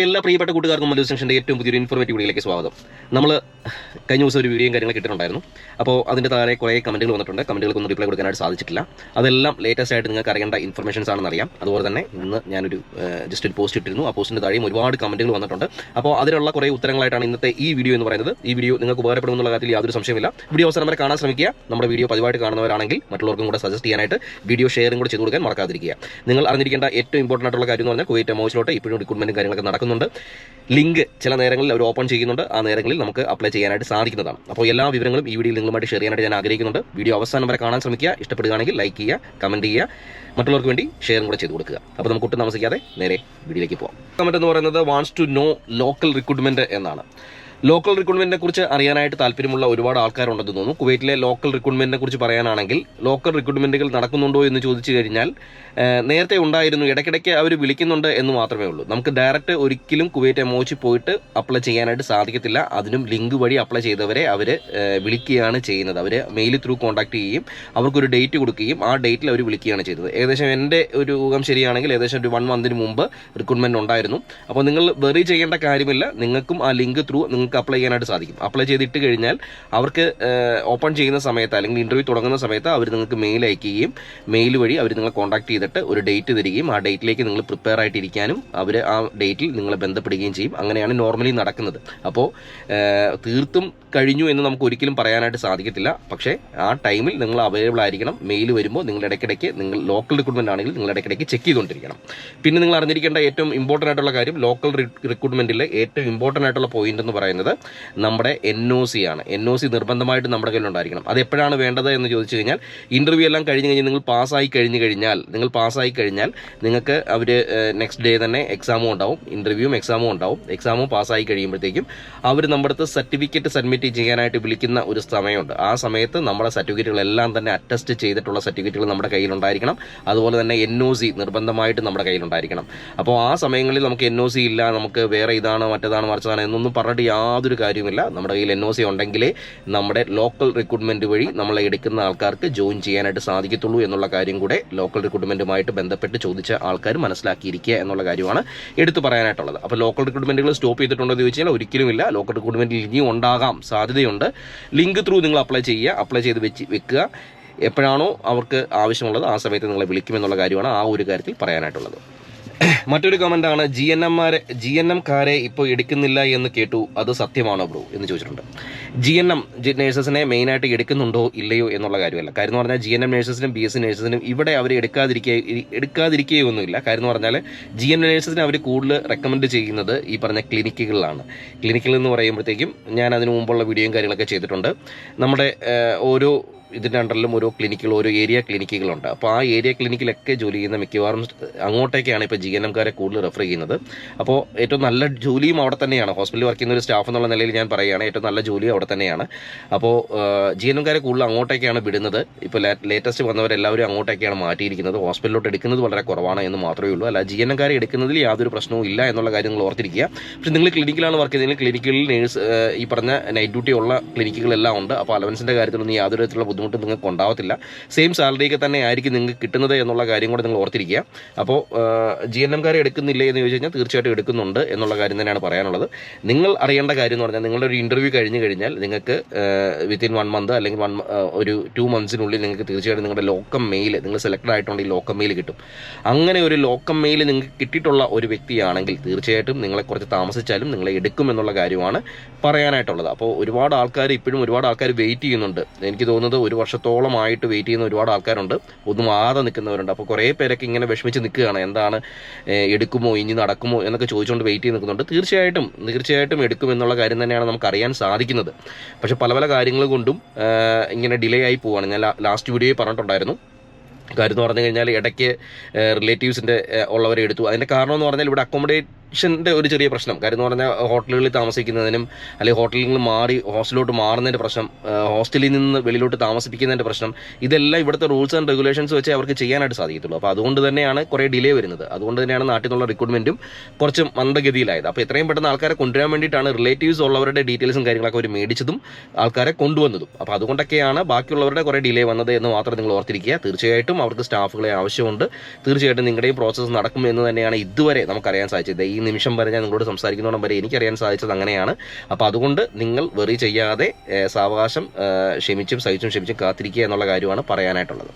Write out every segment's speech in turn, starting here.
എല്ലാ പ്രിയപ്പെട്ട കൂട്ടുകാർക്കും മല്ലു സെക്ഷന്റെ ഏറ്റവും പുതിയൊരു ഇൻഫോർമേറ്റീവ് വീഡിയോയിലേക്ക് സ്വാഗതം. നമ്മൾ കഴിഞ്ഞ ദിവസം ഒരു വീഡിയോയും കാര്യങ്ങൾ കിട്ടിയിട്ടുണ്ടായിരുന്നു അപ്പോൾ അതിന്റെ താഴെ കുറേ കമന്റുകൾ വന്നിട്ടുണ്ട്. കമന്റുകൾക്കൊന്നും റിപ്ലൈ കൊടുക്കാനായിട്ട് സാധിച്ചിട്ടില്ല. അതെല്ലാം ലേറ്റസ്റ്റ് ആയിട്ട് നിങ്ങൾക്ക് അറിയേണ്ട ഇൻഫർമേഷൻസ് ആണെന്ന് അറിയാം. അതുപോലെ തന്നെ ഇന്ന് ഞാനൊരു ജസ്റ്റ് ഒരു പോസ്റ്റ് ഇട്ടിരുന്നു. ആ പോസ്റ്റിന്റെ താഴെയും ഒരുപാട് കമന്റുകൾ വന്നിട്ടുണ്ട്. അപ്പോൾ അതിലുള്ള കുറേ ഉത്തരങ്ങളായിട്ടാണ് ഇന്നത്തെ ഈ വീഡിയോ എന്ന് പറയുന്നത്. ഈ വീഡിയോ നിങ്ങൾക്ക് ഉപകാരപ്പെടുമെന്നുള്ള കാര്യത്തിൽ യാതൊരു സംശയമില്ല വീഡിയോ അവസരം വരെ കാണാൻ ശ്രമിക്കുക. നമ്മുടെ വീഡിയോ പതിവായിട്ട് കാണുന്നവരാണെങ്കിൽ മറ്റുള്ളവർക്കും കൂടെ സജസ്റ്റ് ചെയ്യാനായിട്ട് വീഡിയോ ഷെയറും കൂടെ ചെയ്തു കൊടുക്കാൻ മറക്കാതിരിക്കുക. നിങ്ങൾ അറിഞ്ഞിരിക്കേണ്ട ഏറ്റവും ഇമ്പോർട്ടന്റ് ആയിട്ടുള്ള കാര്യം എന്ന് പറഞ്ഞാൽ കുവൈറ്റ് മോശിലോട്ട് ഇപ്പോഴും റിക്രൂട്ട്മെന്റും കാര്യങ്ങളൊക്കെ നടക്കുന്നുണ്ട് ലിങ്ക് ചില നേരങ്ങളിൽ അവർ ഓപ്പൺ ചെയ്യുന്നുണ്ട്. ആ നേരങ്ങളിൽ നമുക്ക് അപ്ലൈ ചെയ്യാനായിട്ട് സാധിക്കുന്നതാണ്. അപ്പോൾ എല്ലാ വിവരങ്ങളും ഈ വീഡിയോയിൽ നിങ്ങളുമായിട്ട് ഷെയർ ചെയ്യാനായിട്ട് ഞാൻ ആഗ്രഹിക്കുന്നുണ്ട്. വീഡിയോ അവസാനം വരെ കാണാൻ ശ്രമിക്കുക. ഇഷ്ടപ്പെടുകയാണെങ്കിൽ ലൈക്ക് ചെയ്യുക കമന്റ് ചെയ്യുക. മറ്റുള്ളവർക്ക് വേണ്ടി ഷെയറും കൂടെ ചെയ്ത് കൊടുക്കുക. അപ്പോൾ നമുക്ക് ഒട്ടും താമസിക്കാതെ നേരെ വീഡിയോയിലേക്ക് പോകാം കമന്റ് എന്ന് പറയുന്നത് wants to know local recruitment എന്നാണ്. ലോക്കൽ റിക്രൂട്ട്മെന്റിനെ കുറിച്ച് അറിയാനായിട്ട് താല്പര്യമുള്ള ഒരുപാട് ആൾക്കാരുണ്ടെന്ന് തോന്നുന്നു. കുവൈറ്റിലെ ലോക്കൽ റിക്രൂട്ട്മെന്റിനെ കുറിച്ച് പറയാനാണെങ്കിൽ ലോക്കൽ റിക്രൂട്ട്മെന്റുകൾ നടക്കുന്നുണ്ടോ എന്ന് ചോദിച്ചു കഴിഞ്ഞാൽ നേരത്തെ ഉണ്ടായിരുന്നു ഇടയ്ക്കിടയ്ക്ക് അവർ വിളിക്കുന്നുണ്ട് എന്ന് മാത്രമേ ഉള്ളൂ. നമുക്ക് ഡയറക്റ്റ് ഒരിക്കലും കുവൈറ്റ് എമോച്ചി പോയിട്ട് അപ്ലൈ ചെയ്യാനായിട്ട് സാധിക്കത്തില്ല. അതിനും ലിങ്ക് വഴി അപ്ലൈ ചെയ്തവരെ അവർ വിളിക്കുകയാണ് ചെയ്യുന്നത്. അവർ മെയിൽ ത്രൂ കോൺടാക്ട് ചെയ്യുകയും അവർക്കൊരു ഡേറ്റ് കൊടുക്കുകയും ആ ഡേറ്റിൽ അവർ വിളിക്കുകയാണ് ചെയ്തത്. ഏകദേശം എന്റെ ഒരു ഊഹം ശരിയാണെങ്കിൽ ഏകദേശം ഒരു വൺ മന്തിന് മുമ്പ് റിക്രൂട്ട്മെന്റ് ഉണ്ടായിരുന്നു. അപ്പോൾ നിങ്ങൾ വെറി ചെയ്യേണ്ട കാര്യമില്ല. നിങ്ങൾക്കും ആ ലിങ്ക് ത്രൂ നിങ്ങൾക്ക് അപ്ലൈ ചെയ്യാനായിട്ട് സാധിക്കും. അപ്ലൈ ചെയ്തിട്ട് കഴിഞ്ഞാൽ അവർക്ക് ഓപ്പൺ ചെയ്യുന്ന സമയത്ത് അല്ലെങ്കിൽ ഇന്റർവ്യൂ തുടങ്ങുന്ന സമയത്ത് അവർ നിങ്ങൾക്ക് മെയിൽ അയക്കുകയും മെയിൽ വഴി അവർ നിങ്ങളെ കോൺടാക്ട് ചെയ്തിട്ട് ഒരു ഡേറ്റ് തരികയും ആ ഡേറ്റിലേക്ക് നിങ്ങൾ പ്രിപ്പയർ ആയിട്ടിരിക്കാനും അവർ ആ ഡേറ്റിൽ നിങ്ങളെ ബന്ധപ്പെടുകയും ചെയ്യും. അങ്ങനെയാണ് നോർമലി നടക്കുന്നത്. അപ്പോൾ തീർത്തും കഴിഞ്ഞു എന്ന് നമുക്ക് ഒരിക്കലും പറയാനായിട്ട് സാധിക്കത്തില്ല. പക്ഷേ ആ ടൈമിൽ നിങ്ങൾ അവൈലബിൾ ആയിരിക്കണം. മെയിൽ വരുമ്പോൾ നിങ്ങൾ ഇടയ്ക്കിടയ്ക്ക് നിങ്ങൾ ലോക്കൽ റിക്രൂട്ട്മെന്റ് ആണെങ്കിൽ നിങ്ങൾ ഇടയ്ക്കിടയ്ക്ക് ചെക്ക് ചെയ്തുകൊണ്ടിരിക്കണം. പിന്നെ നിങ്ങൾ അറിഞ്ഞിരിക്കേണ്ട ഏറ്റവും ഇമ്പോർട്ടന്റ് ആയിട്ടുള്ള കാര്യം ലോക്കൽ റിക്രൂട്ട്മെന്റിലെ ഏറ്റവും ഇമ്പോർട്ടന്റ് ആയിട്ടുള്ള പോയിന്റ് എന്ന് പറയുന്നത് നമ്മുടെ എൻ ഒ സി ആണ്. എൻ ഒ സി നിർബന്ധമായിട്ട് നമ്മുടെ കയ്യിലുണ്ടായിരിക്കണം അത് എപ്പോഴാണ് വേണ്ടത് എന്ന് ചോദിച്ചു കഴിഞ്ഞാൽ ഇന്റർവ്യൂ എല്ലാം കഴിഞ്ഞ് കഴിഞ്ഞ് നിങ്ങൾ പാസ്സായി കഴിഞ്ഞ് കഴിഞ്ഞാൽ നിങ്ങൾ പാസ്സായി കഴിഞ്ഞാൽ നിങ്ങൾക്ക് അവർ നെക്സ്റ്റ് ഡേ തന്നെ എക്സാമും ഉണ്ടാവും. ഇന്റർവ്യൂവും എക്സാമും ഉണ്ടാവും. എക്സാമും പാസ്സായി കഴിയുമ്പോഴത്തേക്കും അവർ നമ്മുടെ അടുത്ത് സർട്ടിഫിക്കറ്റ് സബ്മിറ്റ് ചെയ്യാനായിട്ട് വിളിക്കുന്ന ഒരു സമയമുണ്ട്. ആ സമയത്ത് നമ്മുടെ സർട്ടിഫിക്കറ്റുകളെല്ലാം തന്നെ അറ്റസ്റ്റ് ചെയ്തിട്ടുള്ള സർട്ടിഫിക്കറ്റുകൾ നമ്മുടെ കയ്യിലുണ്ടായിരിക്കണം അതുപോലെ തന്നെ എൻ ഒ സി നിർബന്ധമായിട്ട് നമ്മുടെ കയ്യിലുണ്ടായിരിക്കണം അപ്പോൾ ആ സമയങ്ങളിൽ നമുക്ക് എൻ ഒ സി ഇല്ല നമുക്ക് വേറെ ഇതാണ് മറ്റേതാണ് മറിച്ചതാണ് എന്നൊന്നും പറഞ്ഞിട്ട് യാതൊരു കാര്യവുമില്ല. നമ്മുടെ കയ്യിൽ എൻ ഒ സി ഉണ്ടെങ്കിലേ നമ്മുടെ ലോക്കൽ റിക്രൂട്ട്മെന്റ് വഴി നമ്മളെ എടുക്കുന്ന ആൾക്കാർക്ക് ജോയിൻ ചെയ്യാനായിട്ട് സാധിക്കത്തുള്ളൂ എന്നുള്ള കാര്യം കൂടെ ലോക്കൽ റിക്രൂട്ട്മെന്റുമായിട്ട് ബന്ധപ്പെട്ട് ചോദിച്ച ആൾക്കാർ മനസ്സിലാക്കിയിരിക്കുക എന്നുള്ള കാര്യമാണ് എടുത്തു പറയാനായിട്ടുള്ളത്. അപ്പോൾ ലോക്കൽ റിക്രൂട്ട്മെന്റുകൾ സ്റ്റോപ്പ് ചെയ്തിട്ടുണ്ടോ എന്ന് ചോദിച്ചാൽ ഒരിക്കലുമില്ല. ലോക്കൽ റിക്രൂട്ട്മെന്റിൽ ഇനിയും ഉണ്ടാകാം സാധ്യതയുണ്ട്. ലിങ്ക് ത്രൂ നിങ്ങൾ അപ്ലൈ ചെയ്യുക. അപ്ലൈ ചെയ്ത് വെച്ച് വെക്കുക. എപ്പോഴാണോ അവർക്ക് ആവശ്യമുള്ളത് ആ സമയത്ത് നിങ്ങളെ വിളിക്കുമെന്നുള്ള കാര്യമാണ് ആ ഒരു കാര്യത്തിൽ പറയാനായിട്ടുള്ളത്. മറ്റൊരു കമന്റ് ആണ് ജി എൻ എംമാരെ ജി എൻ എംകാരെ ഇപ്പോൾ എടുക്കുന്നില്ല എന്ന് കേട്ടു. അത് സത്യമാണോ ബ്രോ എന്ന് ചോദിച്ചിട്ടുണ്ട്. ജി എൻ എം നേഴ്സസിനെ മെയിനായിട്ട് എടുക്കുന്നുണ്ടോ ഇല്ലയോ എന്നുള്ള കാര്യമല്ല. കാര്യം എന്ന് പറഞ്ഞാൽ ജി എൻ എം നേഴ്സസിനും ബി എസ് സി നേഴ്സസിനും ഇവിടെ അവർ എടുക്കാതിരിക്കുക എടുക്കാതിരിക്കുകയോ ഒന്നുമില്ല. കാര്യം എന്ന് പറഞ്ഞാൽ ജി എൻ നേഴ്സസിനെ അവർ കൂടുതൽ റെക്കമെൻഡ് ചെയ്യുന്നത് ഈ പറഞ്ഞ ക്ലിനിക്കുകളിലാണ് ക്ലിനിക്കിൽ എന്ന് പറയുമ്പോഴത്തേക്കും ഞാൻ അതിന് മുമ്പുള്ള വീഡിയോയും കാര്യങ്ങളൊക്കെ ചെയ്തിട്ടുണ്ട്. നമ്മുടെ ഓരോ ഇതിന്റെ അണ്ടറിലും ഓരോ ക്ലിനിക്കുകൾ ഓരോ ഏരിയ ക്ലിനിക്കുകളുണ്ട് അപ്പോൾ ആ ഏരിയ ക്ലിനിക്കിലൊക്കെ ജോലി ചെയ്യുന്ന മിക്കവാറും അങ്ങോട്ടേക്കാണ് ഇപ്പോൾ ജി എൻ എംകാരെ കൂടുതൽ റെഫർ ചെയ്യുന്നത്. അപ്പോൾ ഏറ്റവും നല്ല ജോലിയും അവിടെ തന്നെയാണ്. ഹോസ്പിറ്റലിൽ വർക്ക് ചെയ്യുന്ന ഒരു സ്റ്റാഫ് എന്നുള്ള നിലയിൽ ഞാൻ പറയുകയാണ് ഏറ്റവും നല്ല ജോലി അവിടെ തന്നെയാണ്. അപ്പോൾ ജി എൻ എംകാരെ കൂടുതൽ അങ്ങോട്ടേക്കാണ് വിടുന്നത്. ഇപ്പോൾ ലേറ്റസ്റ്റ് വന്നവരെല്ലാവരും അങ്ങോട്ടേക്കാണ് മാറ്റിയിരിക്കുന്നത്. ഹോസ്പിറ്റലിലോട്ട് എടുക്കുന്നത് വളരെ കുറവാണ് എന്ന് മാത്രമേ ഉള്ളൂ. അല്ല ജി എൻ എംകാരെ എടുക്കുന്നതിൽ യാതൊരു പ്രശ്നവും ഇല്ല എന്നുള്ള കാര്യം നിങ്ങൾ ഓർത്തിരിക്കുക. പക്ഷേ നിങ്ങൾ ക്ലിനിക്കിലാണ് വർക്ക് ചെയ്തതെങ്കിൽ ക്ലിനിക്കുകളിൽ നേഴ്സ് ഈ പറഞ്ഞ നൈറ്റ് ഡ്യൂട്ടി ഉള്ള ക്ലിനിക്കുകളെല്ലാം ഉണ്ട്. അപ്പോൾ അലവൻസിന്റെ കാര്യത്തിലൊന്നും യാതൊരു തരത്തിലുള്ള നിങ്ങൾക്ക് ഉണ്ടാവത്തില്ല. സെയിം സാലറിയൊക്കെ തന്നെ ആയിരിക്കും നിങ്ങൾക്ക് കിട്ടുന്നത് എന്നുള്ള കാര്യം കൂടെ നിങ്ങൾ ഓർത്തിരിക്കുക. അപ്പോൾ ജി എൻ എംകാരെ എടുക്കുന്നില്ലേ എന്ന് ചോദിച്ചു കഴിഞ്ഞാൽ തീർച്ചയായിട്ടും എടുക്കുന്നുണ്ട് എന്നുള്ള കാര്യം തന്നെയാണ് പറയാനുള്ളത്. നിങ്ങൾ അറിയേണ്ട കാര്യം എന്ന് പറഞ്ഞാൽ നിങ്ങളുടെ ഒരു ഇന്റർവ്യൂ കഴിഞ്ഞ് കഴിഞ്ഞാൽ നിങ്ങൾക്ക് വിത്തിൻ വൺ മന്ത് അല്ലെങ്കിൽ വൺ ഒരു ടു മന്ത്സിനുള്ളിൽ നിങ്ങൾക്ക് തീർച്ചയായിട്ടും നിങ്ങളുടെ ലോക്കം മെയിൽ നിങ്ങൾ സെലക്ടഡ് ആയിട്ടുണ്ടെങ്കിൽ ലോക്കം മെയിൽ കിട്ടും. അങ്ങനെ ഒരു ലോക്കം മെയിൽ നിങ്ങൾക്ക് കിട്ടിയിട്ടുള്ള ഒരു വ്യക്തിയാണെങ്കിൽ തീർച്ചയായിട്ടും നിങ്ങളെ കുറച്ച് താമസിച്ചാലും നിങ്ങളെ എടുക്കും എന്നുള്ള കാര്യമാണ് പറയാനായിട്ടുള്ളത്. അപ്പോൾ ഒരുപാട് ആൾക്കാർ ഇപ്പോഴും ഒരുപാട് ആൾക്കാർ വെയിറ്റ് ചെയ്യുന്നുണ്ട്. എനിക്ക് തോന്നുന്നത് ഒരു വർഷത്തോളമായിട്ട് വെയിറ്റ് ചെയ്യുന്ന ഒരുപാട് ആൾക്കാരുണ്ട്. ഒന്നും ആതെ നിൽക്കുന്നവരുണ്ട്. അപ്പോൾ കുറേ പേരൊക്കെ ഇങ്ങനെ വിഷമിച്ച് നിൽക്കുകയാണ്. എന്താണ് എടുക്കുമോ ഇനി നടക്കുമോ എന്നൊക്കെ ചോദിച്ചുകൊണ്ട് വെയിറ്റ് ചെയ്ത് നിൽക്കുന്നുണ്ട്. തീർച്ചയായിട്ടും തീർച്ചയായിട്ടും എടുക്കും എന്നുള്ള കാര്യം തന്നെയാണ് നമുക്ക് അറിയാൻ സാധിക്കുന്നത്. പക്ഷേ പല പല കാര്യങ്ങൾ കൊണ്ടും ഇങ്ങനെ ഡിലേ ആയി പോവാണ്. ഞാൻ ലാസ്റ്റ് വീഡിയോയിൽ പറഞ്ഞിട്ടുണ്ടായിരുന്നു. കാര്യം എന്ന് പറഞ്ഞു കഴിഞ്ഞാൽ ഇടയ്ക്ക് റിലേറ്റീവ്സിന്റെ ഉള്ളവരെ എടുത്തു. അതിന്റെ കാരണം എന്ന് പറഞ്ഞാൽ ഇവിടെ അക്കോമഡേഷന്റെ ഒരു ചെറിയ പ്രശ്നം. കാര്യം എന്ന് പറഞ്ഞാൽ ഹോട്ടലുകളിൽ താമസിക്കുന്നതിനും അല്ലെങ്കിൽ ഹോട്ടലിൽ നിന്ന് മാറി ഹോസ്റ്റലിലോട്ട് മാറുന്നതിന്റെ പ്രശ്നം ഹോസ്റ്റലിൽ നിന്ന് വെളിയിലോട്ട് താമസിപ്പിക്കുന്നതിന്റെ പ്രശ്നം ഇതെല്ലാം ഇവിടുത്തെ റൂൾസ് ആൻഡ് റെഗുലേഷൻസ് വെച്ച് അവർക്ക് ചെയ്യാനായിട്ട് സാധിക്കത്തുള്ളൂ. അപ്പോൾ അതുകൊണ്ട് തന്നെയാണ് കുറേ ഡിലേ വരുന്നത്. അതുകൊണ്ട് തന്നെയാണ് നാട്ടിൽ നിന്നുള്ള റിക്രൂട്ട്മെന്റും കുറച്ച് മന്ദഗതിയിലായത്. അപ്പോൾ എത്രയും പെട്ടെന്ന് ആൾക്കാരെ കൊണ്ടുവരാൻ വേണ്ടിയിട്ടാണ് റിലേറ്റീവ്സ് ഉള്ളവരുടെ ഡീറ്റെയിൽസും കാര്യങ്ങളൊക്കെ അവർ മേടിച്ചതും ആൾക്കാരെ കൊണ്ടുവന്നതും. അപ്പോൾ അതുകൊണ്ടൊക്കെയാണ് ബാക്കിയുള്ളവരുടെ കുറേ ഡിലേ വന്നത് എന്ന് മാത്രം നിങ്ങൾ ഓർത്തിരിക്കുക. തീർച്ചയായിട്ടും അവർക്ക് സ്റ്റാഫുകളെ ആവശ്യമുണ്ട്. തീർച്ചയായിട്ടും നിങ്ങളുടെയും പ്രോസസ്സ് നടക്കും എന്ന് തന്നെയാണ് ഇതുവരെ നമുക്കറിയാൻ സാധിച്ചത്. ഈ നിമിഷം വരെ ഞാൻ നിങ്ങളോട് സംസാരിക്കുന്നോണം വരെ എനിക്കറിയാൻ സാധിച്ചത് അങ്ങനെയാണ്. അപ്പോൾ അതുകൊണ്ട് നിങ്ങൾ വെറി ചെയ്യാതെ സാവകാശം ക്ഷമിച്ചും സഹിച്ചും ക്ഷമിച്ചും കാത്തിരിക്കുക എന്നുള്ള കാര്യമാണ് പറയാനായിട്ടുള്ളത്.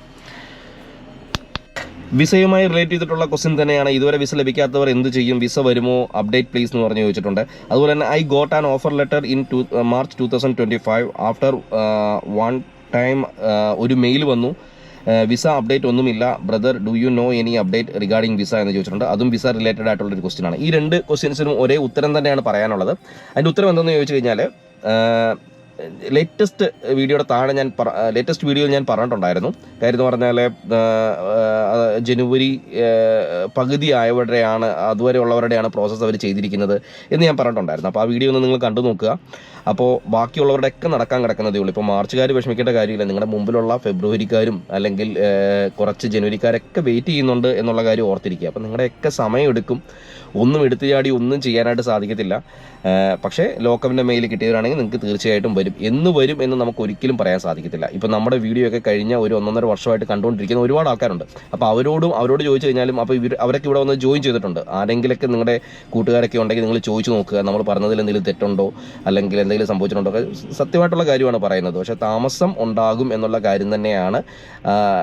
വിസയുമായി റിലേറ്റ് ചെയ്തിട്ടുള്ള ക്വസ്റ്റ്യൻ തന്നെയാണ്. ഇതുവരെ വിസ ലഭിക്കാത്തവർ എന്ത് ചെയ്യും? വിസ വരുമോ? അപ്ഡേറ്റ് പ്ലീസ് എന്ന് പറഞ്ഞ് ചോദിച്ചിട്ടുണ്ട്. അതുപോലെ തന്നെ I got an offer letter in two March two thousand twenty five after one time ഒരു മെയിൽ വന്നു. വിസ അപ്ഡേറ്റ് ഒന്നുമില്ല. Brother do you know any update regarding visa എന്ന് ചോദിച്ചിട്ടുണ്ട്. അതും വിസ റിലേറ്റഡ് ആയിട്ടുള്ള ഒരു ക്വസ്റ്റ്യൻ ആണ്. ഈ രണ്ട് ക്വസ്റ്റ്യൻസിനും ഒരേ ഉത്തരം തന്നെയാണ് പറയാനുള്ളത്. അതിന്റെ ഉത്തരം എന്തെന്ന് ചോദിച്ചു കഴിഞ്ഞാൽ ലേറ്റസ്റ്റ് വീഡിയോയുടെ താഴെ ഞാൻ ലേറ്റസ്റ്റ് വീഡിയോയിൽ ഞാൻ പറഞ്ഞിട്ടുണ്ടായിരുന്നു. കാര്യം എന്ന് പറഞ്ഞാൽ ജനുവരി പകുതി ആയവരുടെയാണ് അതുവരെ ഉള്ളവരുടെയാണ് പ്രോസസ്സ് അവർ ചെയ്തിരിക്കുന്നത് എന്ന് ഞാൻ പറഞ്ഞിട്ടുണ്ടായിരുന്നു. അപ്പോൾ ആ വീഡിയോ ഒന്ന് നിങ്ങൾ കണ്ടു നോക്കുക. അപ്പോൾ ബാക്കിയുള്ളവരുടെ ഒക്കെ നടക്കാൻ കിടക്കുന്നതേ ഉള്ളൂ. ഇപ്പോൾ മാർച്ചുകാർ വിഷമിക്കേണ്ട കാര്യമില്ല. നിങ്ങളുടെ മുമ്പിലുള്ള ഫെബ്രുവരിക്കാരും അല്ലെങ്കിൽ കുറച്ച് ജനുവരിക്കാരൊക്കെ വെയിറ്റ് ചെയ്യുന്നുണ്ട് എന്നുള്ള കാര്യം ഓർത്തിരിക്കുക. അപ്പോൾ നിങ്ങളുടെയൊക്കെ സമയമെടുക്കും ഒന്നും എടുത്തു ചാടി ഒന്നും ചെയ്യാനായിട്ട് സാധിക്കത്തില്ല. പക്ഷേ ലോക്കപ്പിന്റെ മെയിൽ കിട്ടിയവരാണെങ്കിൽ നിങ്ങൾക്ക് തീർച്ചയായിട്ടും വരും. എന്ന് വരും എന്ന് നമുക്ക് ഒരിക്കലും പറയാൻ സാധിക്കത്തില്ല. ഇപ്പം നമ്മുടെ വീഡിയോ ഒക്കെ കഴിഞ്ഞ ഒരു ഒന്നൊന്നര വർഷമായിട്ട് കണ്ടുകൊണ്ടിരിക്കുന്ന ഒരുപാട് ആൾക്കാരുണ്ട്. അപ്പോൾ അവരോടും അവരോട് ചോദിച്ചു കഴിഞ്ഞാലും അപ്പോൾ ഇവർ അവരൊക്കെ ഇവിടെ വന്ന് ജോയിൻ ചെയ്തിട്ടുണ്ട്. ആരെങ്കിലൊക്കെ നിങ്ങളുടെ കൂട്ടുകാരൊക്കെ ഉണ്ടെങ്കിൽ നിങ്ങൾ ചോദിച്ചു നോക്കുക. നമ്മൾ പറഞ്ഞതിൽ എന്തെങ്കിലും തെറ്റുണ്ടോ? അല്ലെങ്കിൽ എന്തെങ്കിലും സംഭവിച്ചിട്ടുണ്ടോ? സത്യമായിട്ടുള്ള കാര്യമാണ് പറയുന്നത്. പക്ഷേ താമസം ഉണ്ടാകും എന്നുള്ള കാര്യം തന്നെയാണ്.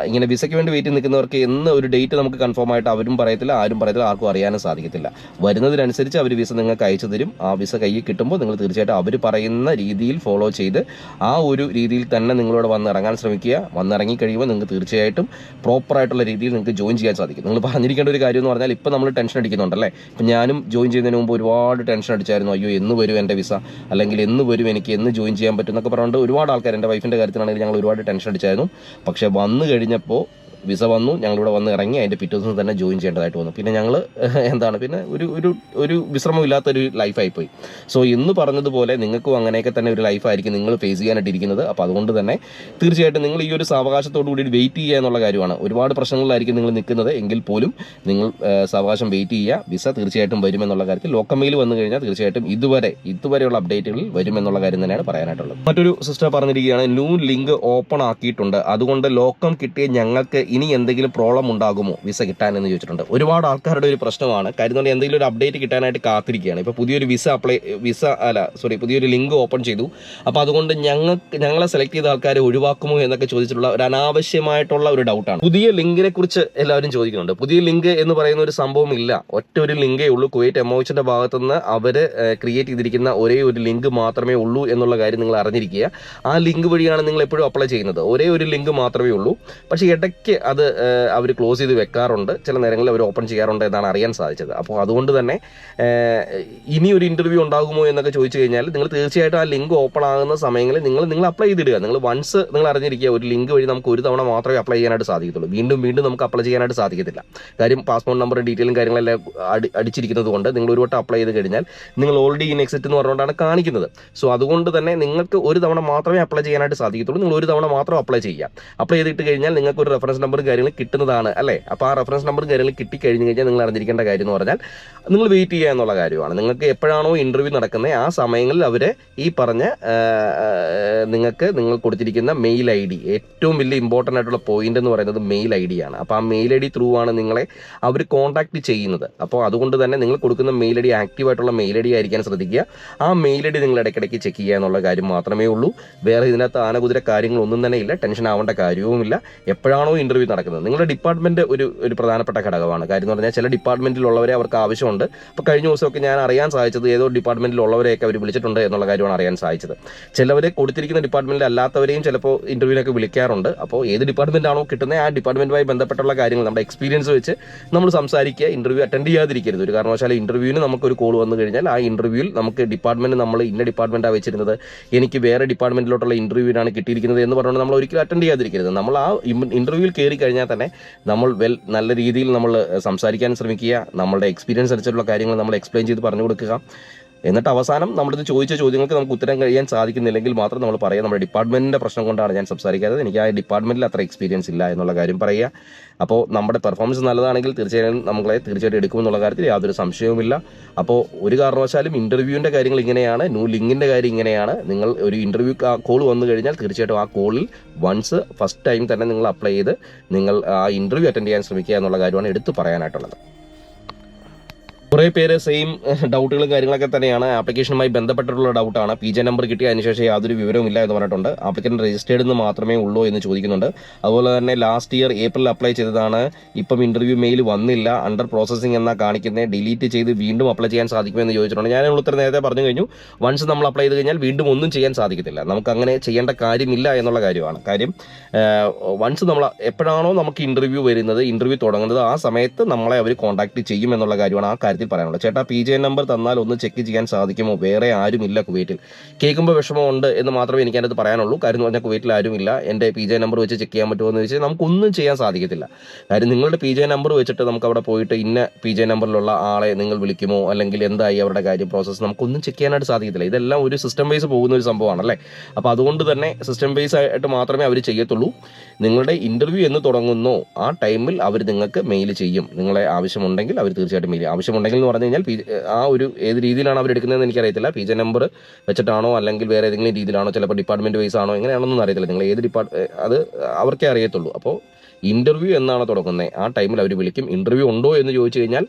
ഇങ്ങനെ വിസയ്ക്ക് വേണ്ടി വെയിറ്റ് നിൽക്കുന്നവർക്ക് എന്ന് ഒരു ഡേറ്റ് നമുക്ക് കൺഫേം ആയിട്ട് അവരും പറയത്തില്ല ആരും പറയത്തില്ല ആർക്കും അറിയാനും സാധിക്കത്തില്ല. വരുന്നതിനനുസരിച്ച് അവർ വിസ നിങ്ങൾക്ക് അയച്ചു തരും. ആ വിസ കയ്യിൽ കിട്ടുമ്പോൾ നിങ്ങൾ തീർച്ചയായിട്ടും അവർ പറയുന്ന രീതിയിൽ ഫോളോ ചെയ്ത് ആ ഒരു രീതിയിൽ തന്നെ നിങ്ങളോട് വന്ന് ഇറങ്ങാൻ ശ്രമിക്കുക. വന്നിറങ്ങി കഴിയുമ്പോൾ നിങ്ങൾക്ക് തീർച്ചയായിട്ടും പ്രോപ്പറായിട്ടുള്ള രീതിയിൽ നിങ്ങൾക്ക് ജോയിൻ ചെയ്യാൻ സാധിക്കും. നിങ്ങൾ പറഞ്ഞിരിക്കേണ്ട ഒരു കാര്യം എന്ന് പറഞ്ഞാൽ ഇപ്പം നമ്മൾ ടെൻഷൻ അടിക്കുന്നുണ്ടല്ലേ? ഇപ്പം ഞാനും ജോയിൻ ചെയ്യുന്നതിന് മുമ്പ് ഒരുപാട് ടെൻഷൻ അടിച്ചായിരുന്നു. അയ്യോ എന്ന് വരും എന്റെ വിസ? അല്ലെങ്കിൽ എന്ന് വരും എനിക്ക് എന്ന് ജോയിൻ ചെയ്യാൻ പറ്റും എന്നൊക്കെ പറഞ്ഞുകൊണ്ട് ഒരുപാട് ആൾക്കാർ എന്റെ വൈഫിന്റെ കാര്യത്തിലാണെങ്കിൽ ഞങ്ങൾ ഒരുപാട് ടെൻഷൻ അടിച്ചായിരുന്നു. പക്ഷേ വന്നു കഴിഞ്ഞപ്പോൾ വിസ വന്നു ഞങ്ങളിവിടെ വന്ന് ഇറങ്ങി അതിന്റെ പിറ്റേ ദിവസം തന്നെ ജോയിൻ ചെയ്യേണ്ടതായിട്ട് വന്നു. പിന്നെ ഞങ്ങൾ എന്താണ് പിന്നെ ഒരു ഒരു ഒരു വിശ്രമമില്ലാത്തൊരു ലൈഫായിപ്പോയി. സോ ഇന്ന് പറഞ്ഞതുപോലെ നിങ്ങൾക്കും അങ്ങനെയൊക്കെ തന്നെ ഒരു ലൈഫായിരിക്കും നിങ്ങൾ ഫേസ് ചെയ്യാനായിട്ടിരിക്കുന്നത്. അപ്പോൾ അതുകൊണ്ട് തന്നെ തീർച്ചയായിട്ടും നിങ്ങൾ ഈ ഒരു സാവകാശത്തോടു കൂടി വെയിറ്റ് ചെയ്യുക എന്നുള്ള കാര്യമാണ്. ഒരുപാട് പ്രശ്നങ്ങളിലായിരിക്കും നിങ്ങൾ നിൽക്കുന്നത്. എങ്കിൽ പോലും നിങ്ങൾ സാവകാശം വെയിറ്റ് ചെയ്യുക. വിസ തീർച്ചയായിട്ടും വരുമെന്നുള്ള കാര്യത്തിൽ ലോക്കമെയിൽ വന്നു കഴിഞ്ഞാൽ തീർച്ചയായിട്ടും ഇതുവരെ ഇതുവരെയുള്ള അപ്ഡേറ്റുകളിൽ വരുമെന്നുള്ള കാര്യം തന്നെയാണ് പറയാനായിട്ടുള്ളത്. മറ്റൊരു സിസ്റ്റർ പറഞ്ഞിരിക്കുകയാണ് ന്യൂ ലിങ്ക് ഓപ്പൺ ആക്കിയിട്ടുണ്ട്. അതുകൊണ്ട് ലോക്കം കിട്ടിയ ഞങ്ങൾക്ക് ഇനി എന്തെങ്കിലും പ്രോബ്ലം ഉണ്ടാകുമോ? വിസ കിട്ടാൻ എന്ന് ചോദിച്ചിട്ടുണ്ട്. ഒരുപാട് ആൾക്കാരുടെ ഒരു പ്രശ്നമാണ്. കാര്യം എന്തെങ്കിലും ഒരു അപ്ഡേറ്റ് കിട്ടാനായിട്ട് കാത്തിരിക്കുകയാണ്. ഇപ്പോൾ പുതിയൊരു വിസ അപ്ലൈ വിസ അല്ല സോറി പുതിയൊരു ലിങ്ക് ഓപ്പൺ ചെയ്തു. അപ്പോൾ അതുകൊണ്ട് ഞങ്ങൾക്ക് ഞങ്ങളെ സെലക്ട് ചെയ്ത ആൾക്കാരെ ഒഴിവാക്കുമോ എന്നൊക്കെ ചോദിച്ചിട്ടുള്ള ഒരു അനാവശ്യമായിട്ടുള്ള ഒരു ഡൗട്ടാണ് പുതിയ ലിങ്കിനെ കുറിച്ച് എല്ലാവരും ചോദിക്കുന്നുണ്ട്. പുതിയ ലിങ്ക് എന്ന് പറയുന്ന ഒരു സംഭവം ഇല്ല. ഒറ്റ ഒരു ലിങ്കേ ഉള്ളൂ. കുവൈറ്റ് എമോച്ചിന്റെ ഭാഗത്തുനിന്ന് അവർ ക്രിയേറ്റ് ചെയ്തിരിക്കുന്ന ഒരേ ഒരു ലിങ്ക് മാത്രമേ ഉള്ളൂ എന്നുള്ള കാര്യം നിങ്ങൾ അറിഞ്ഞിരിക്കുക. ആ ലിങ്ക് വഴിയാണ് നിങ്ങൾ എപ്പോഴും അപ്ലൈ ചെയ്യുന്നത്. ഒരേ ഒരു ലിങ്ക് മാത്രമേ ഉള്ളൂ. പക്ഷേ ഇടയ്ക്ക് അത് അവർ ക്ലോസ് ചെയ്ത് വെക്കാറുണ്ട്. ചില നേരങ്ങളിൽ അവർ ഓപ്പൺ ചെയ്യാറുണ്ട് എന്നാണ് അറിയാൻ സാധിച്ചത്. അപ്പോൾ അതുകൊണ്ട് തന്നെ ഇനി ഒരു ഇന്റർവ്യൂ ഉണ്ടാകുമോ എന്നൊക്കെ ചോദിച്ചു കഴിഞ്ഞാൽ നിങ്ങൾ തീർച്ചയായിട്ടും ആ ലിങ്ക് ഓപ്പൺ ആകുന്ന സമയങ്ങളിൽ നിങ്ങൾ നിങ്ങൾ അപ്ലൈ ചെയ്തിടുക. നിങ്ങൾ വൺസ് നിങ്ങൾ അറിഞ്ഞിരിക്കുക ഒരു ലിങ്ക് വഴി നമുക്ക് ഒരു തവണ മാത്രമേ അപ്ലൈ ചെയ്യാനായിട്ട് സാധിക്കത്തുള്ളൂ. വീണ്ടും വീണ്ടും നമുക്ക് അപ്ലൈ ചെയ്യാനായിട്ട് സാധിക്കത്തില്ല. കാര്യം പാസ്പോർട്ട് നമ്പർ ഡീറ്റെയിലും കാര്യങ്ങളെല്ലാം അടി അടിച്ചിരിക്കുന്നത് കൊണ്ട് നിങ്ങൾ ഒരു വട്ടം അപ്ലൈ ചെയ്ത് കഴിഞ്ഞാൽ നിങ്ങൾ ഓൾറെഡി ഇൻ എക്സിറ്റ് എന്ന് പറഞ്ഞുകൊണ്ടാണ് കാണിക്കുന്നത്. സോ അതുകൊണ്ട് തന്നെ നിങ്ങൾക്ക് ഒരു തവണ മാത്രമേ അപ്ലൈ ചെയ്യാനായിട്ട് സാധിക്കത്തുള്ളൂ. നിങ്ങൾ ഒരു തവണ മാത്രം അപ്ലൈ ചെയ്യുക. അപ്ലൈ ചെയ്തിട്ട് കഴിഞ്ഞാൽ നിങ്ങൾക്ക് ഒരു റെഫറൻസ് നമ്പറും കാര്യങ്ങൾ കിട്ടുന്നതാണ് അല്ലേ? അപ്പോൾ ആ റെഫറൻസ് നമ്പറും കാര്യങ്ങളും കിട്ടിക്കഴിഞ്ഞ് കഴിഞ്ഞാൽ നിങ്ങൾ അറിഞ്ഞിരിക്കേണ്ട കാര്യം എന്ന് പറഞ്ഞാൽ നിങ്ങൾ വെയിറ്റ് ചെയ്യുക എന്നുള്ള കാര്യമാണ്. നിങ്ങൾക്ക് എപ്പോഴാണോ ഇന്റർവ്യൂ നടക്കുന്നത് ആ സമയങ്ങളിൽ അവർ ഈ പറഞ്ഞ നിങ്ങൾക്ക് നിങ്ങൾ കൊടുത്തിരിക്കുന്ന മെയിൽ ഐ ഡി ഏറ്റവും വലിയ ഇമ്പോർട്ടന്റ് ആയിട്ടുള്ള പോയിന്റ് എന്ന് പറയുന്നത് മെയിൽ ഐ ഡി ആണ്. അപ്പോൾ ആ മെയിൽ ഐ ഡി ത്രൂ ആണ് നിങ്ങളെ അവർ കോൺടാക്ട് ചെയ്യുന്നത്. അപ്പോൾ അതുകൊണ്ട് തന്നെ നിങ്ങൾ കൊടുക്കുന്ന മെയിൽ ഐ ഡി ആക്റ്റീവ് ആയിട്ടുള്ള മെയിൽ ഐ ഡി ആയിരിക്കാൻ ശ്രദ്ധിക്കുക. ആ മെയിൽ ഐ ഡി നിങ്ങൾ ഇടയ്ക്കിടയ്ക്ക് ചെക്ക് ചെയ്യുക എന്നുള്ള കാര്യം മാത്രമേ ഉള്ളൂ. വേറെ ഇതിനകത്ത് ആനകുതിര കാര്യങ്ങളൊന്നും തന്നെ ഇല്ല. ടെൻഷൻ ആവേണ്ട കാര്യവുമില്ല. എപ്പോഴാണോ ഇന്റർവ്യൂ നടക്കുന്നത്. നിങ്ങളുടെ ഡിപ്പാർട്ട്മെന്റ് ഒരു ഒരു പ്രധാനപ്പെട്ട ഘടകമാണ്. കാര്യം എന്ന് പറഞ്ഞാൽ ചില ഡിപ്പാർട്ട്മെന്റിലുള്ളവരെ അവർക്ക് ആവശ്യമുണ്ട്. അപ്പോൾ കഴിഞ്ഞ ദിവസമൊക്കെ ഞാൻ അറിയാൻ സാധിച്ചത് ഏതോ ഡിപ്പാർട്ട്മെന്റിലുള്ളവരെയൊക്കെ അവർ വിളിച്ചിട്ടുണ്ട് എന്നുള്ള കാര്യമാണ് അറിയാൻ സാധിച്ചത്. ചിലവരെ കൊടുത്തിരിക്കുന്ന ഡിപ്പാർട്ട്മെന്റിൽ അല്ലാത്തവരെയും ചിലപ്പോൾ ഇന്റർവ്യൂവിനൊക്കെ വിളിക്കാറുണ്ട്. അപ്പോൾ ഏത് ഡിപ്പാർട്ട്മെന്റ് ആണോ കിട്ടുന്നത് ആ ഡിപ്പാർട്ട്മെന്റുമായി ബന്ധപ്പെട്ടുള്ള കാര്യങ്ങൾ നമ്മുടെ എക്സ്പീരിയൻസ് വെച്ച് നമ്മൾ സംസാരിക്കുക ഇന്റർവ്യൂ അറ്റൻഡ് ചെയ്യാതിരിക്കരുത്. ഒരു കാരണവശാലും ഇന്റർവ്യൂവിന് നമുക്കൊരു കോൾ വന്നു കഴിഞ്ഞാൽ ആ ഇന്റർവ്യൂവിൽ നമുക്ക് ഡിപ്പാർട്ട്മെന്റ് നമ്മൾ ഇന്ന ഡിപ്പാർട്ട്മെന്റാണ് വെച്ചിരുന്നത് എനിക്ക് വേറെ ഡിപ്പാർട്ട്മെന്റിലോട്ടുള്ള ഇന്റർവ്യൂവിനാണ് കിട്ടിയിരിക്കുന്നത് എന്ന് പറഞ്ഞുകൊണ്ട് നമ്മൾ ഒരിക്കലും അറ്റൻഡ് ചെയ്യാതിരിക്കരുത്. നമ്മൾ ആ ഇന്റർവ്യൂവിൽ കയറി കഴിഞ്ഞാൽ തന്നെ നമ്മൾ വെൽ നല്ല രീതിയിൽ നമ്മൾ സംസാരിക്കാൻ ശ്രമിക്കുക നമ്മളുടെ എക്സ്പീരിയൻസ് അനുസരിച്ചുള്ള കാര്യങ്ങൾ നമ്മൾ എക്സ്പ്ലെയിൻ ചെയ്ത് പറഞ്ഞു കൊടുക്കുക എന്നിട്ട് അവസാനം നമ്മളിത് ചോദിച്ച ചോദ്യങ്ങൾക്ക് നമുക്ക് ഉത്തരം കഴിയാൻ സാധിക്കുന്നില്ലെങ്കിൽ മാത്രം നമ്മൾ പറയുക. നമ്മുടെ ഡിപ്പാർട്ട്മെന്റിന്റെ പ്രശ്നം കൊണ്ടാണ് ഞാൻ സംസാരിക്കാത്തത്. എനിക്ക് ആ ഡിപ്പാർട്ട്മെന്റിൽ അത്ര എക്സ്പീരിയൻസ് ഇല്ല എന്നുള്ള കാര്യം പറയുക. അപ്പോൾ നമ്മുടെ പെർഫോമൻസ് നല്ലതാണെങ്കിൽ തീർച്ചയായും നമ്മളെ തീർച്ചയായിട്ടും എടുക്കുമെന്നുള്ള കാര്യത്തിൽ യാതൊരു സംശയവുമില്ല. അപ്പോൾ ഒരു കാരണവശാലും ഇന്റർവ്യൂവിന്റെ കാര്യങ്ങൾ ഇങ്ങനെയാണ് ന്യൂ ലിങ്കിന്റെ കാര്യം ഇങ്ങനെയാണ്. നിങ്ങൾ ഒരു ഇന്റർവ്യൂ കോൾ വന്നു കഴിഞ്ഞാൽ തീർച്ചയായിട്ടും ആ കോളിൽ വൺസ് ഫസ്റ്റ് ടൈം തന്നെ നിങ്ങൾ അപ്ലൈ ചെയ്ത് നിങ്ങൾ ആ ഇന്റർവ്യൂ അറ്റൻഡ് ചെയ്യാൻ ശ്രമിക്കുക എന്നുള്ള കാര്യമാണ് എടുത്തു പറയാനായിട്ടുള്ളത്. കുറേ പേര് സെയിം ഡൗട്ടുകളും കാര്യങ്ങളൊക്കെ തന്നെയാണ്. ആപ്ലിക്കേഷനുമായി ബന്ധപ്പെട്ടിട്ടുള്ള ഡൗട്ടാണ് പി ജെ നമ്പർ കിട്ടിയ അതിനുശേഷം യാതൊരു വിവരവും ഇല്ല എന്ന് പറഞ്ഞിട്ടുണ്ട്. ആപ്ലിക്കന്റ് രജിസ്റ്റേർഡ് എന്ന് മാത്രമേ ഉള്ളൂ എന്ന് ചോദിക്കുന്നുണ്ട്. അതുപോലെ തന്നെ ലാസ്റ്റ് ഇയർ ഏപ്രിൽ അപ്ലൈ ചെയ്തതാണ്. ഇപ്പം ഇന്റർവ്യൂ മെയിൽ വന്നില്ല. അണ്ടർ പ്രോസസ്സിംഗ് എന്നാ കാണിക്കുന്നത് ഡിലീറ്റ് ചെയ്ത് വീണ്ടും അപ്ലൈ ചെയ്യാൻ സാധിക്കുമെന്ന് ചോദിച്ചിട്ടുണ്ട്. ഞാൻ ഉത്തരം നേരത്തെ പറഞ്ഞു കഴിഞ്ഞു. വൺസ് നമ്മൾ അപ്ലൈ ചെയ്ത് കഴിഞ്ഞാൽ വീണ്ടും ഒന്നും ചെയ്യാൻ സാധിക്കത്തില്ല. നമുക്ക് അങ്ങനെ ചെയ്യേണ്ട കാര്യമില്ല എന്നുള്ള കാര്യമാണ്. കാര്യം വൺസ് നമ്മൾ എപ്പോഴാണോ നമുക്ക് ഇന്റർവ്യൂ വരുന്നത് ഇന്റർവ്യൂ തുടങ്ങുന്നത് ആ സമയത്ത് നമ്മളെ അവർ കോൺടാക്ട് ചെയ്യും എന്നുള്ള കാര്യമാണ് ആ കാര്യത്തിൽ പറയാനുള്ളത് ചേട്ടാ പി ജെ നമ്പർ തന്നാൽ ഒന്ന് ചെക്ക് ചെയ്യാൻ സാധിക്കുമോ? വേറെ ആരുമില്ല കുവൈറ്റിൽ. കേൾക്കുമ്പോൾ വിഷമമുണ്ട് എന്ന് മാത്രമേ എനിക്ക് അതിനകത്ത് പറയാനുള്ളൂ. കാര്യം എന്ന് പറഞ്ഞാൽ കുവൈറ്റിൽ ആരുമില്ല. എന്റെ പി ജെ നമ്പർ വെച്ച് ചെക്ക് ചെയ്യാൻ പറ്റുമോ എന്ന് വെച്ചാൽ നമുക്കൊന്നും ചെയ്യാൻ സാധിക്കത്തില്ല. കാര്യം നിങ്ങളുടെ പി ജെ നമ്പർ വെച്ചിട്ട് നമുക്ക് അവിടെ പോയിട്ട് ഇന്ന പി ജെ നമ്പറിലുള്ള ആളെ നിങ്ങൾ വിളിക്കുമോ? അല്ലെങ്കിൽ എന്തായി അവരുടെ കാര്യം പ്രോസസ്സ് നമുക്കൊന്നും ചെക്ക് ചെയ്യാനായിട്ട് സാധിക്കത്തില്ല. ഇതെല്ലാം ഒരു സിസ്റ്റം വൈസ് പോകുന്ന ഒരു സംഭവമാണല്ലേ അപ്പോൾ അതുകൊണ്ട് തന്നെ സിസ്റ്റം വൈസ് ആയിട്ട് മാത്രമേ അവർ ചെയ്യത്തുള്ളൂ. നിങ്ങളുടെ ഇന്റർവ്യൂ എന്ന് തുടങ്ങുന്നോ. ആ ടൈമിൽ അവർ നിങ്ങൾക്ക് മെയിൽ ചെയ്യും. നിങ്ങളെ ആവശ്യമുണ്ടെങ്കിൽ അവർ തീർച്ചയായിട്ടും മെയിൽ ആവശ്യമുണ്ടെങ്കിൽ എന്ന് പറഞ്ഞു കഴിഞ്ഞാൽ ആ ഒരു ഏത് രീതിയിലാണ് അവർ എടുക്കുന്നതെന്ന് എനിക്കറിയത്തില്ല. പി ജെ നമ്പർ വെച്ചിട്ടാണോ അല്ലെങ്കിൽ വേറെ ഏതെങ്കിലും രീതിയിലാണോ ചിലപ്പോൾ ഡിപ്പാർട്ട്മെന്റ് വൈസ് ആണോ എങ്ങനെയാണെന്നൊന്നും അറിയത്തില്ല. നിങ്ങൾ ഏത് ഡിപ്പാർട്ട് അത് അവർക്കേ അറിയത്തുള്ളൂ. അപ്പോൾ ഇന്റർവ്യൂ എന്നാണ് തുടങ്ങുന്നത് ആ ടൈമിൽ അവർ വിളിക്കും. ഇന്റർവ്യൂ ഉണ്ടോ എന്ന് ചോദിച്ചു കഴിഞ്ഞാൽ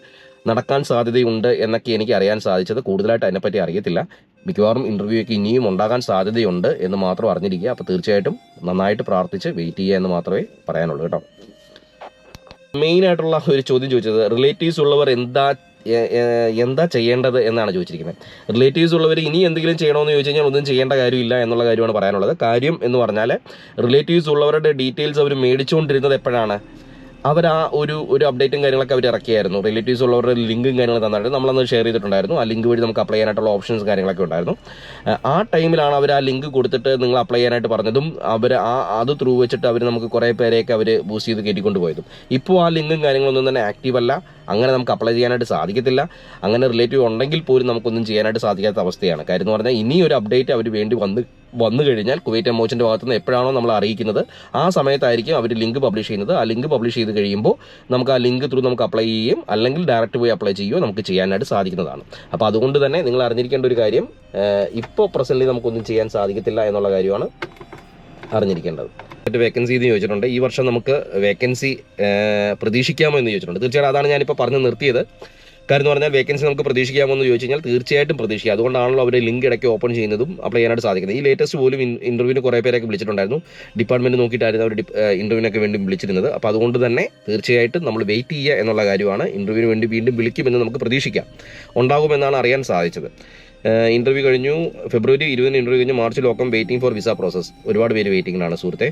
നടക്കാൻ സാധ്യതയുണ്ട് എന്നൊക്കെ എനിക്ക് അറിയാൻ സാധിച്ചത് കൂടുതലായിട്ട് അതിനെപ്പറ്റി അറിയത്തില്ല. മിക്കവാറും ഇന്റർവ്യൂ ഒക്കെ ഇനിയും ഉണ്ടാകാൻ സാധ്യതയുണ്ട് എന്ന് മാത്രം അറിഞ്ഞിരിക്കുക. അപ്പോൾ തീർച്ചയായിട്ടും നന്നായിട്ട് പ്രാർത്ഥിച്ച് വെയിറ്റ് ചെയ്യുക എന്ന് മാത്രമേ പറയാനുള്ളൂ കേട്ടോ. മെയിനായിട്ടുള്ള ഒരു ചോദ്യം ചോദിച്ചത് റിലേറ്റീവ്സ് ഉള്ളവർ എന്താ എന്താ ചെയ്യേണ്ടത് എന്നാണ് ചോദിച്ചിരിക്കുന്നത്. റിലേറ്റീവ്സ് ഉള്ളവർ ഇനി എന്തെങ്കിലും ചെയ്യണമെന്ന് ചോദിച്ചു കഴിഞ്ഞാൽ ഒന്നും ചെയ്യേണ്ട കാര്യമില്ല എന്നുള്ള കാര്യമാണ് പറയാനുള്ളത്. കാര്യം എന്ന് പറഞ്ഞാൽ റിലേറ്റീവ്സ് ഉള്ളവരുടെ ഡീറ്റെയിൽസ് അവർ മേടിച്ചുകൊണ്ടിരുന്നത് എപ്പോഴാണ്? അവർ ആ ഒരു ഒരു അപ്ഡേറ്റും കാര്യങ്ങളൊക്കെ അവർ ഇറക്കിയായിരുന്നു. റിലേറ്റീവ്സ് ഉള്ളവരുടെ ലിങ്കും കാര്യങ്ങളും തന്നിട്ട് നമ്മളന്ന് ഷെയർ ചെയ്തിട്ടുണ്ടായിരുന്നു. ആ ലിങ്ക് വഴി നമുക്ക് അപ്ലൈ ചെയ്യാനായിട്ടുള്ള ഓപ്ഷൻസ് കാര്യങ്ങളൊക്കെ ഉണ്ടായിരുന്നു. ആ- ടൈമിലാണ് അവർ ആ ലിങ്ക് കൊടുത്തിട്ട് നിങ്ങൾ അപ്ലൈ ചെയ്യാനായിട്ട് പറഞ്ഞതും അവർ ആ അത് ത്രൂ വെച്ചിട്ട് അവർ നമുക്ക് കുറേ പേരെയൊക്കെ അവർ ബൂസ്റ്റ് ചെയ്ത് കയറ്റിക്കൊണ്ട് പോയതും. ഇപ്പോൾ ആ ലിങ്കും കാര്യങ്ങളൊന്നും തന്നെ ആക്റ്റീവ് അല്ല. അങ്ങനെ നമുക്ക് അപ്ലൈ ചെയ്യാനായിട്ട് സാധിക്കത്തില്ല. അങ്ങനെ റിലേറ്റീവ് ഉണ്ടെങ്കിൽ പോലും നമുക്കൊന്നും ചെയ്യാനായിട്ട് സാധിക്കാത്ത അവസ്ഥയാണ്. കാര്യം എന്ന് പറഞ്ഞാൽ ഇനിയൊരു അപ്ഡേറ്റ് അവർ വേണ്ടി വന്ന് വന്നു കഴിഞ്ഞാൽ കുവൈറ്റ് എമോച്ചിന്റെ ഭാഗത്ത് നിന്ന് എപ്പോഴാണോ നമ്മൾ അറിയിക്കുന്നത് ആ സമയത്തായിരിക്കും അവർ ലിങ്ക് പബ്ലിഷ് ചെയ്യുന്നത്. ആ ലിങ്ക് പബ്ലിഷ് ചെയ്ത് കഴിയുമ്പോൾ നമുക്ക് ആ ലിങ്ക് ത്രൂ നമുക്ക് അപ്ലൈ ചെയ്യുകയും അല്ലെങ്കിൽ ഡയറക്റ്റ് പോയി അപ്ലൈ ചെയ്യുകയോ നമുക്ക് ചെയ്യാനായിട്ട് സാധിക്കുന്നതാണ്. അപ്പോൾ അതുകൊണ്ട് തന്നെ നിങ്ങൾ അറിഞ്ഞിരിക്കേണ്ട ഒരു കാര്യം ഇപ്പോൾ പ്രസന്റ് നമുക്കൊന്നും ചെയ്യാൻ സാധിക്കത്തില്ല എന്നുള്ള കാര്യമാണ് അറിഞ്ഞിരിക്കേണ്ടത്. മറ്റ് വേക്കൻസി എന്ന് ചോദിച്ചിട്ടുണ്ട്. ഈ വർഷം നമുക്ക് വേക്കൻസി പ്രതീക്ഷിക്കാമോ എന്ന് ചോദിച്ചിട്ടുണ്ട്. തീർച്ചയായിട്ടും അതാണ് ഞാനിപ്പോൾ പറഞ്ഞു നിർത്തിയത്. കാര്യം എന്ന് പറഞ്ഞാൽ വേക്കൻസി നമുക്ക് പ്രതീക്ഷിക്കാമോ എന്ന് ചോദിച്ചു കഴിഞ്ഞാൽ തീർച്ചയായിട്ടും പ്രതീക്ഷിക്കാം. അതുകൊണ്ടാണല്ലോ അവരെ ലിങ്ക് ഇടയ്ക്ക് ഓപ്പൺ ചെയ്യുന്നതും അപ്ലൈ ചെയ്യാനായിട്ട് സാധിക്കുന്നത്. ഈ ലേറ്റസ്റ്റ് പോലും ഇന്റർവ്യൂവിന് കുറേ പേരൊക്കെ വിളിച്ചിട്ടുണ്ടായിരുന്നു. ഡിപ്പാർട്ട്മെന്റ് നോക്കിയിട്ടായിരുന്നു അവർ ഇന്റർവ്യൂവിനൊക്കെ വേണ്ടി വിളിച്ചിരുന്നത്. അപ്പോൾ അതുകൊണ്ട് തന്നെ തീർച്ചയായിട്ടും നമ്മൾ വെയിറ്റ് ചെയ്യുക എന്നുള്ള കാര്യമാണ്. ഇന്റർവ്യൂവിന് വേണ്ടി വീണ്ടും വിളിക്കുമെന്ന് നമുക്ക് പ്രതീക്ഷിക്കാം. ഉണ്ടാകുമെന്നാണ് അറിയാൻ സാധിച്ചത്. ഇന്റർവ്യൂ കഴിഞ്ഞു. ഫെബ്രുവരി ഇരുപതിന് ഇന്റർവ്യൂ കഴിഞ്ഞു. മാർച്ച് ലോക്കം വെയിറ്റിംഗ് ഫോർ വിസ പ്രോസസ് ഒരുപാട് പേര് വെയിറ്റിംഗിലാണ് സുഹൃത്തെ.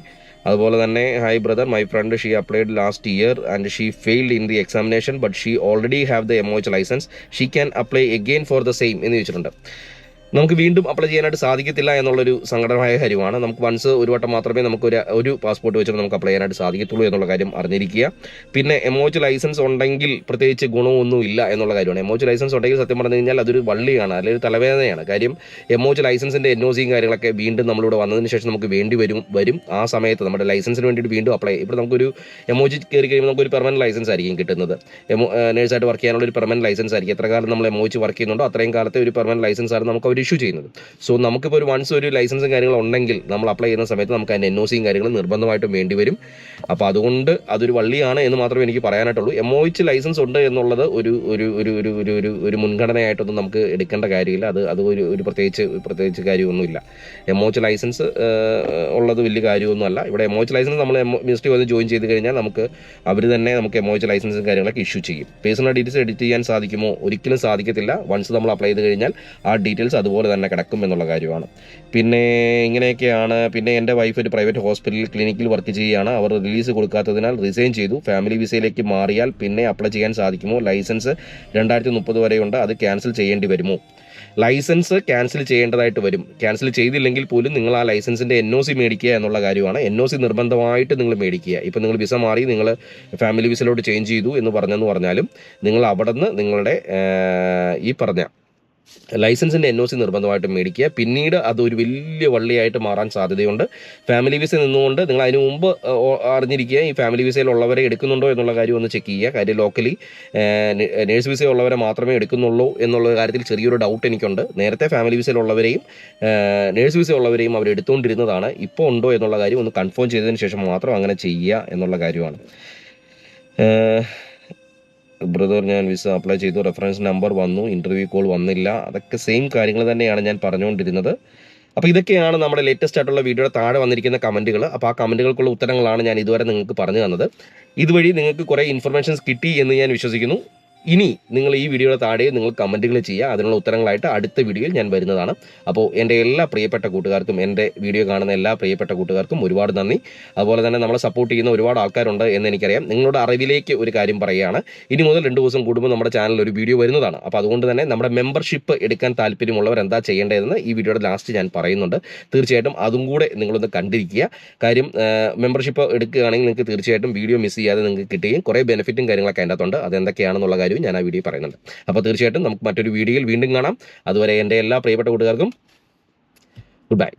അതുപോലെ തന്നെ hi brother my friend she applied last year and she failed in the examination but she already have the MOH license she can apply again for the same എന്ന് ചോദിച്ചിട്ടുണ്ട്. നമുക്ക് വീണ്ടും അപ്ലൈ ചെയ്യാനായിട്ട് സാധിക്കത്തില്ല എന്നുള്ളൊരു സങ്കടമായ കാര്യമാണ്. നമുക്ക് വൺസ് ഒരു വട്ടം മാത്രമേ നമുക്ക് ഒരു ഒരു പാസ്പോർട്ട് വെച്ചിട്ട് നമുക്ക് അപ്ലൈ ചെയ്യാനായിട്ട് സാധിക്കത്തുള്ളൂ എന്നുള്ള കാര്യം അറിഞ്ഞിരിക്കുക. പിന്നെ എമോച്ച് ലൈസൻസ് ഉണ്ടെങ്കിൽ പ്രത്യേകിച്ച് ഗുണമൊന്നും ഇല്ല എന്നുള്ള കാര്യമാണ്. എമോച്ച് ലൈസൻസ് ഉണ്ടെങ്കിൽ സത്യം പറഞ്ഞു കഴിഞ്ഞാൽ അതൊരു വള്ളിയാണ് അല്ലെങ്കിൽ തലവേദനയാണ്. കാര്യം എമോച്ച് ലൈസൻസിന്റെ എൻ ഒ സിയും കാര്യങ്ങളൊക്കെ വീണ്ടും നമ്മളിവിടെ വന്നതിന് ശേഷം നമുക്ക് വേണ്ടി വരും വരും. ആ സമയത്ത് നമ്മുടെ ലൈസൻസിന് വേണ്ടിയിട്ട് വീണ്ടും അപ്ലൈ ഇപ്പോൾ നമുക്കൊരു എമോജി കയറി കഴിയുമ്പോൾ നമുക്കൊരു പെർമനന്റ് ലൈസൻസ് ആയിരിക്കും കിട്ടുന്നത്. എമോ നേഴ്സായിട്ട് വർക്ക് ചെയ്യാനുള്ള ഒരു പെർമനന്റ് ലൈസൻസ് ആയിരിക്കും. എത്ര കാലം നമ്മൾ എമോജി വർക്ക് ചെയ്യുന്നുണ്ടോ അത്രയും കാലത്തെ ഒരു പെർമനന്റ് ലൈസൻസ് ആണ് നമുക്ക് അവർ ഇഷ്യൂ ചെയ്യുന്നത്. സോ നമുക്കിപ്പോൾ ഒരു വൺസ് ഒരു ലൈസൻസും കാര്യങ്ങളും ഉണ്ടെങ്കിൽ നമ്മൾ അപ്ലൈ ചെയ്യുന്ന സമയത്ത് നമുക്ക് അതിന്റെ എൻ ഒ സിയും കാര്യങ്ങളും നിർബന്ധമായിട്ടും വേണ്ടി വരും. അപ്പോൾ അതുകൊണ്ട് അതൊരു വള്ളിയാണ് എന്ന് മാത്രമേ എനിക്ക് പറയാനായിട്ടുള്ളൂ. എം ഒ എച്ച് ലൈസൻസ് ഉണ്ട് എന്നുള്ളത് ഒരു ഒരു ഒരു ഒരു ഒരു ഒരു ഒരു മുൻഗണനയായിട്ടൊന്നും നമുക്ക് എടുക്കേണ്ട കാര്യമില്ല. അത് അത് ഒരു ഒരു പ്രത്യേകിച്ച് പ്രത്യേകിച്ച് കാര്യമൊന്നുമില്ല. എം ഒ എച്ച് ലൈസൻസ് ഉള്ളത് വലിയ കാര്യമൊന്നുമല്ല. ഇവിടെ എം ഒ എച്ച് ലൈസൻസ് നമ്മൾ മിനിസ്ട്രി വന്ന് ജോയിൻ ചെയ്ത് കഴിഞ്ഞാൽ നമുക്ക് അവർ തന്നെ നമുക്ക് എം ഒ എച്ച് ലൈസൻസും കാര്യങ്ങളൊക്കെ ഇഷ്യൂ ചെയ്യും. പേഴ്സണൽ ഡീറ്റെയിൽസ് എഡിറ്റ് ചെയ്യാൻ സാധിക്കുമോ? ഒരിക്കലും സാധിക്കത്തില്ല. വൺസ് നമ്മൾ അപ്ലൈ ചെയ്ത് കഴിഞ്ഞാൽ ആ ഡീറ്റെയിൽസ് അതുപോലെ തന്നെ കിടക്കും എന്നുള്ള കാര്യമാണ്. പിന്നെ ഇങ്ങനെയൊക്കെയാണ് പിന്നെ എന്റെ വൈഫ് ഒരു പ്രൈവറ്റ് ഹോസ്പിറ്റലിൽ ക്ലിനിക്കിൽ വർക്ക് ചെയ്യുകയാണ്. അവർ റിലീസ് കൊടുക്കാത്തതിനാൽ റിസൈൻ ചെയ്തു. ഫാമിലി വിസയിലേക്ക് മാറിയാൽ പിന്നെ അപ്ലൈ ചെയ്യാൻ സാധിക്കുമോ? ലൈസൻസ് രണ്ടായിരത്തി മുപ്പത് വരെയുണ്ട് അത് ക്യാൻസൽ ചെയ്യേണ്ടി വരുമോ? ലൈസൻസ് ക്യാൻസൽ ചെയ്യേണ്ടതായിട്ട് വരും. ക്യാൻസൽ ചെയ്തില്ലെങ്കിൽ പോലും നിങ്ങൾ ആ ലൈസൻസിന്റെ എൻ ഒ സി മേടിക്കുക എന്നുള്ള കാര്യമാണ്. എൻ ഒ സി നിർബന്ധമായിട്ട് നിങ്ങൾ മേടിക്കുക. ഇപ്പം നിങ്ങൾ വിസ മാറി നിങ്ങൾ ഫാമിലി വിസയിലോട്ട് ചേഞ്ച് ചെയ്തു എന്ന് പറഞ്ഞെന്ന് പറഞ്ഞാലും നിങ്ങൾ അവിടെ നിന്ന് നിങ്ങളുടെ ഈ പറഞ്ഞ ലൈസൻസിന്റെ എൻ ഒ സി നിർബന്ധമായിട്ടും മേടിക്കുക. പിന്നീട് അതൊരു വലിയ വള്ളിയായിട്ട് മാറാൻ സാധ്യതയുണ്ട്. ഫാമിലി വിസ നിന്നുകൊണ്ട് നിങ്ങൾ അതിന് മുമ്പ് അറിഞ്ഞിരിക്കുക ഈ ഫാമിലി വിസയിലുള്ളവരെ എടുക്കുന്നുണ്ടോ എന്നുള്ള കാര്യം ഒന്ന് ചെക്ക് ചെയ്യുക. കാര്യം ലോക്കലി നേഴ്സ് വിസയുള്ളവരെ മാത്രമേ എടുക്കുന്നുള്ളൂ എന്നുള്ള കാര്യത്തിൽ ചെറിയൊരു ഡൗട്ട് എനിക്കുണ്ട്. നേരത്തെ ഫാമിലി വിസയിലുള്ളവരെയും നേഴ്സ് വിസയുള്ളവരെയും അവർ എടുത്തുകൊണ്ടിരുന്നതാണ്. ഇപ്പോൾ ഉണ്ടോ എന്നുള്ള കാര്യം ഒന്ന് കൺഫേം ചെയ്തതിന് ശേഷം മാത്രം അങ്ങനെ ചെയ്യുക എന്നുള്ള കാര്യമാണ്. ബ്രദർ ഞാൻ വിസ അപ്ലൈ ചെയ്തു റെഫറൻസ് നമ്പർ വന്നു ഇന്റർവ്യൂ കോൾ വന്നില്ല. അതൊക്കെ സെയിം കാര്യങ്ങൾ തന്നെയാണ് ഞാൻ പറഞ്ഞുകൊണ്ടിരുന്നത്. അപ്പോൾ ഇതൊക്കെയാണ് നമ്മുടെ ലേറ്റസ്റ്റ് ആയിട്ടുള്ള വീഡിയോയുടെ താഴെ വന്നിരിക്കുന്ന കമന്റുകൾ അപ്പോൾ ആ കമന്റുകൾക്കുള്ള ഉത്തരങ്ങളാണ് ഞാൻ ഇതുവരെ നിങ്ങൾക്ക് പറഞ്ഞു തന്നത്. ഇതുവഴി നിങ്ങൾക്ക് കുറേ ഇൻഫർമേഷൻസ് കിട്ടി എന്ന് ഞാൻ വിശ്വസിക്കുന്നു. ഇനി നിങ്ങൾ ഈ വീഡിയോയുടെ താഴെ നിങ്ങൾ കമന്റുകൾ ചെയ്യുക. അതിനുള്ള ഉത്തരങ്ങളായിട്ട് അടുത്ത വീഡിയോയിൽ ഞാൻ വരുന്നതാണ്. അപ്പോൾ എന്റെ എല്ലാ പ്രിയപ്പെട്ട കൂട്ടുകാർക്കും എന്റെ വീഡിയോ കാണുന്ന എല്ലാ പ്രിയപ്പെട്ട കൂട്ടുകാർക്കും ഒരുപാട് നന്ദി. അതുപോലെ തന്നെ നമ്മളെ സപ്പോർട്ട് ചെയ്യുന്ന ഒരുപാട് ആൾക്കാരുണ്ട് എന്ന് എനിക്കറിയാം. നിങ്ങളുടെ അറിവിലേക്ക് ഒരു കാര്യം പറയുകയാണ്. ഇനി മുതൽ രണ്ട് ദിവസം കൂടുമ്പോൾ നമ്മുടെ ചാനലിൽ ഒരു വീഡിയോ വരുന്നതാണ്. അപ്പോൾ അതുകൊണ്ട് തന്നെ നമ്മുടെ മെമ്പർഷിപ്പ് എടുക്കാൻ താല്പര്യമുള്ളവർ എന്താ ചെയ്യേണ്ടതെന്ന് ഈ വീഡിയോയുടെ ലാസ്റ്റ് ഞാൻ പറയുന്നുണ്ട്. തീർച്ചയായിട്ടും അതും കൂടെ നിങ്ങളൊന്ന് കണ്ടിരിക്കുക. കാര്യം മെമ്പർഷിപ്പ് എടുക്കുകയാണെങ്കിൽ നിങ്ങൾക്ക് തീർച്ചയായിട്ടും വീഡിയോ മിസ് ചെയ്യാതെ നിങ്ങൾക്ക് കിട്ടുകയും കുറേ ബെനിഫിറ്റും കാര്യങ്ങളൊക്കെ അതിന്റെ അകത്തുണ്ട്. അതെന്തൊക്കെയാണെന്നുള്ള കാര്യവും ഞാൻ ആ വീഡിയോ പറയുന്നുണ്ട്. അപ്പോൾ തീർച്ചയായിട്ടും നമുക്ക് മറ്റൊരു വീഡിയോയിൽ വീണ്ടും കാണാം. അതുവരെ എന്റെ എല്ലാ പ്രിയപ്പെട്ട കൂട്ടുകാർക്കും ഗുഡ് ബൈ